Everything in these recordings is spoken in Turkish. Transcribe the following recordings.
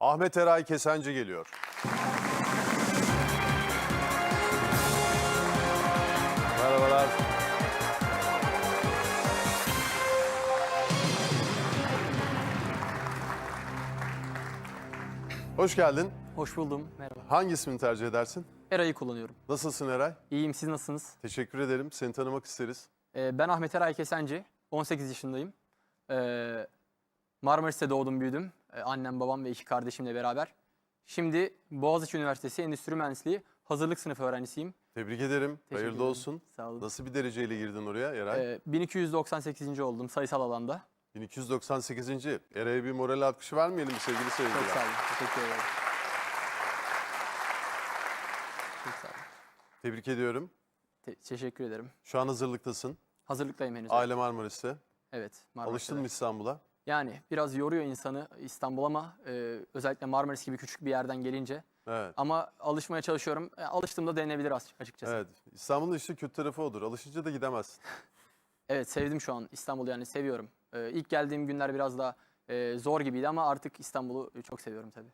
Ahmet Eray Kesenci geliyor. Merhabalar. Hoş geldin. Hoş buldum. Merhaba. Hangi ismini tercih edersin? Eray'ı kullanıyorum. Nasılsın Eray? İyiyim. Siz nasılsınız? Teşekkür ederim. Seni tanımak isteriz. Ee, ben Ahmet Eray Kesenci. 18 yaşındayım. Ee, Marmaris'te doğdum, büyüdüm. Ee, annem, babam ve iki kardeşimle beraber. Şimdi Boğaziçi Üniversitesi Endüstri Mühendisliği hazırlık sınıfı öğrencisiyim. Tebrik ederim. Teşekkür Hayırlı ederim. olsun. Sağ olun. Nasıl bir dereceyle girdin oraya Eray? Ee, 1298. oldum sayısal alanda. 1298. Eray'a bir moral alkışı vermeyelim mi sevgili Çok seyirciler? sağ olun. Teşekkür ederim. Çok sağ olun. Tebrik ediyorum. Te- teşekkür ederim. Şu an hazırlıktasın. Hazırlıktayım henüz. Aile Marmaris'te. Evet. Marmaris'te Alıştın mı İstanbul'a? Yani biraz yoruyor insanı İstanbul ama e, özellikle Marmaris gibi küçük bir yerden gelince. Evet. Ama alışmaya çalışıyorum. E, alıştığımda denenebilir as- açıkçası. Evet. Evet. İstanbul'un işte kötü tarafı odur. Alışınca da gidemezsin. sevdim şu an İstanbul'u yani seviyorum. E, ilk geldiğim günler biraz daha e, zor gibiydi ama artık İstanbul'u çok seviyorum tabii.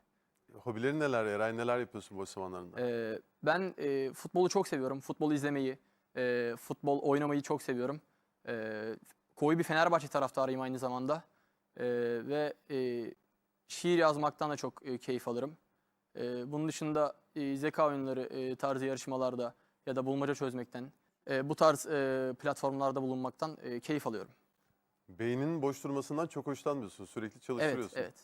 Hobilerin neler Eray? Neler yapıyorsun boş zamanlarında? E, ben e, futbolu çok seviyorum. Futbolu izlemeyi, e, futbol oynamayı çok seviyorum. E, koyu bir Fenerbahçe taraftarıyım aynı zamanda. E, ve e, şiir yazmaktan da çok e, keyif alırım. E, bunun dışında e, zeka oyunları e, tarzı yarışmalarda ya da bulmaca çözmekten, e, bu tarz e, platformlarda bulunmaktan e, keyif alıyorum. Beyninin boş durmasından çok hoşlanmıyorsun. Sürekli Evet, çalıştırıyorsun. evet.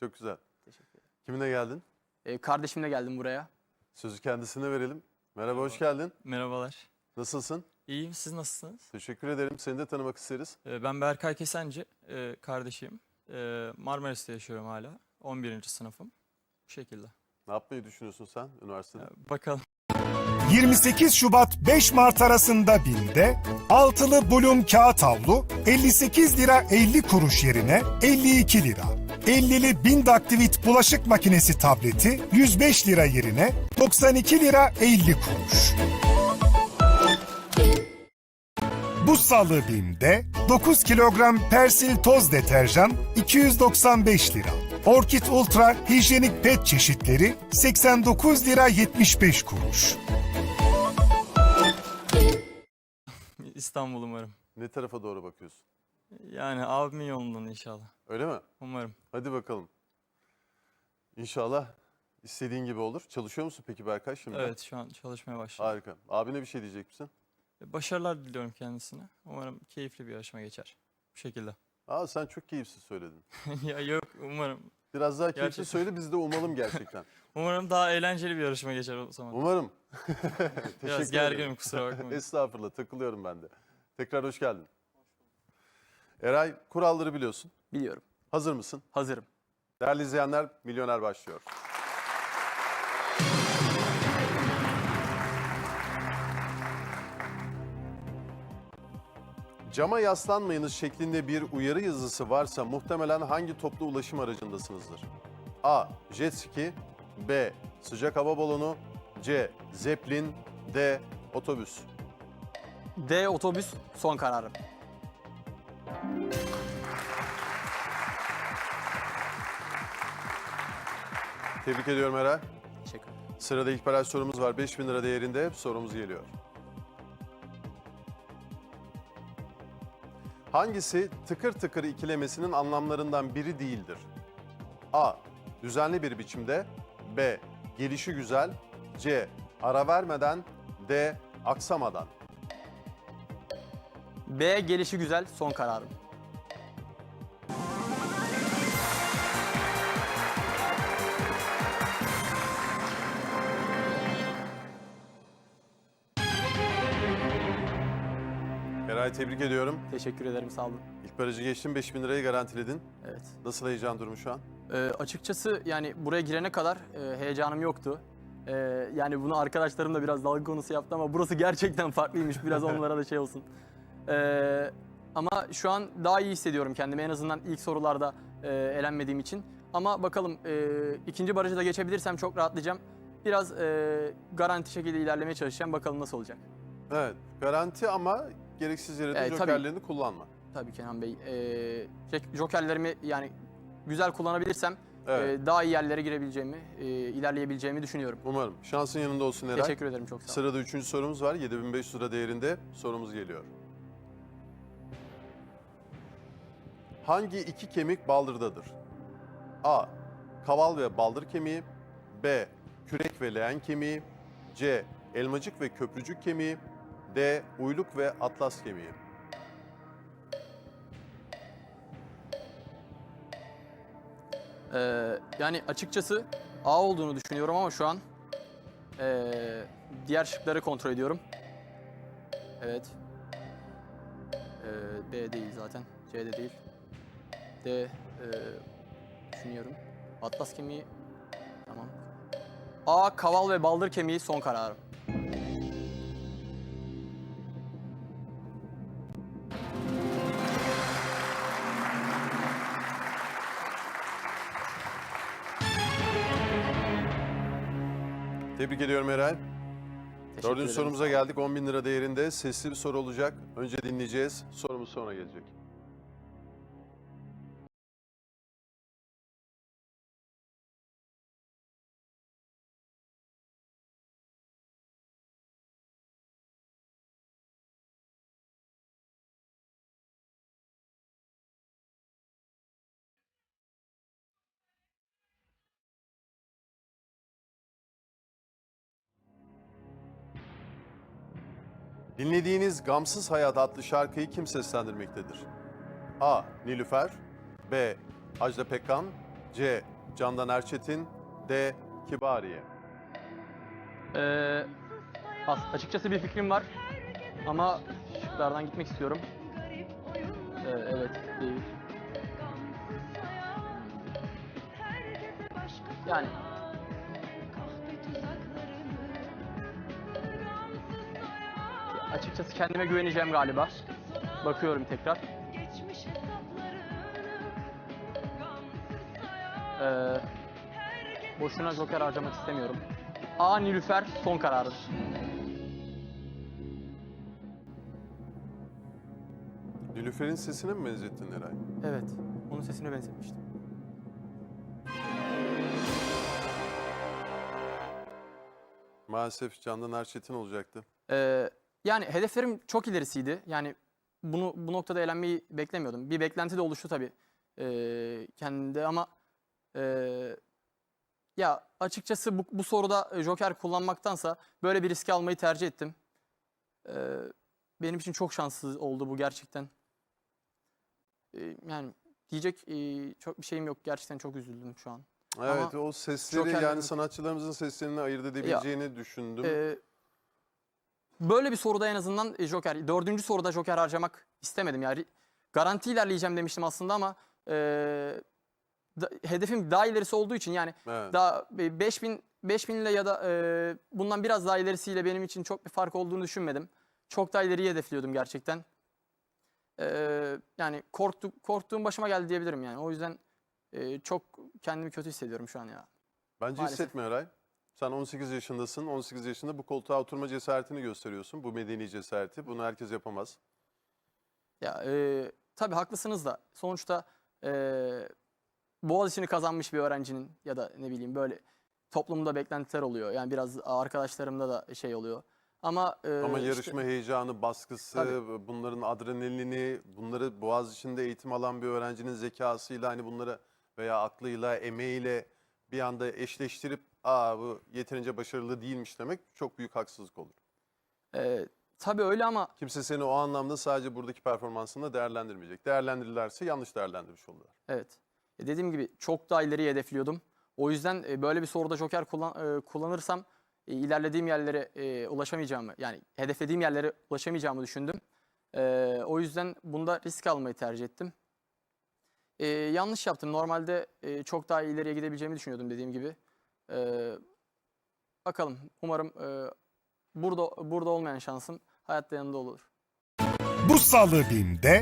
Çok güzel. Teşekkür ederim. Kiminle geldin? E, kardeşimle geldim buraya. Sözü kendisine verelim. Merhaba, hoş geldin. Merhabalar. Nasılsın? İyiyim, siz nasılsınız? Teşekkür ederim. Seni de tanımak isteriz. Ee, Ben Berkay Kesenci, e, kardeşiyim. Ee, Marmaris'te yaşıyorum hala. 11. sınıfım. Bu şekilde. Ne yapmayı düşünüyorsun sen üniversitede? Ee, Bakalım. 28 Şubat 5 Mart arasında BİM'de altılı bulum kağıt havlu 58 lira 50 kuruş yerine 52 lira. 50'li Bindaktivit bulaşık makinesi tableti 105 lira yerine 92 lira 50 kuruş. Bu salı BİM'de 9 kilogram Persil toz deterjan 295 lira. Orkid Ultra hijyenik pet çeşitleri 89 lira 75 kuruş. İstanbul umarım. Ne tarafa doğru bakıyorsun? Yani abimin yolundan inşallah. Öyle mi? Umarım. Hadi bakalım. İnşallah istediğin gibi olur. Çalışıyor musun peki Berkay şimdi? Evet, şu an çalışmaya başladım. Harika. Abine bir şey diyecek misin? Başarılar diliyorum kendisine. Umarım keyifli bir yarışma geçer. Bu şekilde. Aa sen çok keyifsiz söyledin. ya yok, umarım. Biraz daha keyifli Gerçekten. söyle biz de umalım gerçekten. Umarım daha eğlenceli bir yarışma geçer o zaman. Umarım. Biraz Teşekkür gerginim ederim. kusura bakmayın. Estağfurullah takılıyorum ben de. Tekrar hoş geldin. Eray kuralları biliyorsun. Biliyorum. Hazır mısın? Hazırım. Değerli izleyenler Milyoner başlıyor. Cama yaslanmayınız şeklinde bir uyarı yazısı varsa muhtemelen hangi toplu ulaşım aracındasınızdır? A. Jet ski B. Sıcak hava balonu C. Zeplin D. Otobüs D otobüs son kararım. Tebrik ediyorum Eray. Teşekkür ederim. Sırada ilk baraj sorumuz var. 5000 lira değerinde sorumuz geliyor. Hangisi tıkır tıkır ikilemesinin anlamlarından biri değildir? A. Düzenli bir biçimde B. Gelişi güzel C. Ara vermeden D. Aksamadan B gelişi güzel son kararım. Eray tebrik ediyorum. Teşekkür ederim sağ olun. İlk barajı geçtin 5000 lirayı garantiledin. Evet. Nasıl heyecan durumu şu an? Ee, açıkçası yani buraya girene kadar e, heyecanım yoktu. Ee, yani bunu arkadaşlarım da biraz dalga konusu yaptı ama burası gerçekten farklıymış. Biraz onlara da şey olsun. Ee, ama şu an daha iyi hissediyorum kendimi en azından ilk sorularda e, elenmediğim için. Ama bakalım e, ikinci barajı da geçebilirsem çok rahatlayacağım. Biraz e, garanti şekilde ilerlemeye çalışacağım. Bakalım nasıl olacak. Evet garanti ama gereksiz yere de Evet, tabii. jokerlerini kullanma. Tabii Kenan Bey. E, jok- jokerlerimi yani güzel kullanabilirsem Evet. e, daha iyi yerlere girebileceğimi, e, ilerleyebileceğimi düşünüyorum. Umarım. Şansın yanında olsun Eray. Teşekkür ederim çok sağ olun. Sırada üçüncü sorumuz var. 7500 lira değerinde sorumuz geliyor. Hangi iki kemik baldırdadır? A. Kaval ve baldır kemiği. B. Kürek ve leğen kemiği. C. Elmacık ve köprücük kemiği. D. Uyluk ve atlas kemiği. Ee, yani açıkçası A olduğunu düşünüyorum ama şu an ee, diğer şıkları kontrol ediyorum. Evet. Ee, B değil zaten. C de değil. D ee, düşünüyorum. Atlas kemiği tamam. A kaval ve baldır kemiği son kararım. Tebrik ediyorum. Teşekkür Dördüncü ederim. sorumuza geldik. 10 bin lira değerinde sesli bir soru olacak. Önce dinleyeceğiz. Sorumuz sonra gelecek. Dinlediğiniz Gamsız Hayat adlı şarkıyı kim seslendirmektedir? A. Nilüfer B. Ajda Pekkan C. Candan Erçetin D. Kibariye Ee, as- açıkçası bir fikrim var ama şıklardan gitmek istiyorum. Ee, evet değil. Yani açıkçası kendime güveneceğim galiba. Bakıyorum tekrar. Ee, boşuna joker harcamak istemiyorum. A. Nilüfer son kararım. Nilüfer'in sesine mi benzettin Eray? Evet. Onun sesine benzetmiştim. Maalesef Candan Erçetin olacaktı. Ee, yani hedeflerim çok ilerisiydi. Yani bunu bu noktada eğlenmeyi beklemiyordum. Bir beklenti de oluştu tabii ee, kendimde ama ee, ya açıkçası bu, bu soruda Joker kullanmaktansa böyle bir riski almayı tercih ettim. Ee, benim için çok şanslı oldu bu gerçekten. Ee, yani diyecek ee, çok bir şeyim yok. Gerçekten çok üzüldüm şu an. Evet o sesleri Joker- yani sanatçılarımızın seslerini ayırt edebileceğini düşündüm. Ee, böyle bir soruda en azından e, Joker, dördüncü soruda Joker harcamak istemedim. Yani garanti ilerleyeceğim demiştim aslında ama e, da- hedefim daha ilerisi olduğu için yani evet. daha e, 5000 5000 ile ya da e, bundan biraz daha ilerisiyle benim için çok bir fark olduğunu düşünmedim. Çok daha ileriyi hedefliyordum gerçekten. Ee, yani korktu, korktuğum başıma geldi diyebilirim yani. O yüzden e, çok kendimi kötü hissediyorum şu an ya. Bence maalesef. hissetme Eray. Sen 18 yaşındasın. 18 yaşında bu koltuğa oturma cesaretini gösteriyorsun. Bu medeni cesareti. Bunu herkes yapamaz. Ya e, tabii haklısınız da sonuçta e, Boğaziçi'ni kazanmış bir öğrencinin ya da ne bileyim böyle toplumda beklentiler oluyor. Yani biraz arkadaşlarımda da şey oluyor. Ama e, Ama işte- yarışma heyecanı, baskısı, Tabii. bunların adrenalini, bunları boğaz içinde eğitim alan bir öğrencinin zekasıyla hani bunları veya aklıyla, emeğiyle bir anda eşleştirip aa bu yeterince başarılı değilmiş demek çok büyük haksızlık olur. e, tabii öyle ama Kimse seni o anlamda sadece buradaki performansında değerlendirmeyecek. Değerlendirirlerse yanlış değerlendirmiş olurlar. evet. E, dediğim gibi çok daha ileriye hedefliyordum. O yüzden e, böyle bir soruda Joker kullan, e, kullanırsam e, ilerlediğim yerlere e, ulaşamayacağımı yani hedeflediğim yerlere ulaşamayacağımı düşündüm. E, o yüzden bunda risk almayı tercih ettim. E, yanlış yaptım. Normalde e, çok daha ileriye gidebileceğimi düşünüyordum dediğim gibi. E, bakalım. Umarım e, burada burada olmayan şansım hayatta yanında olur. Bu salı BİM'de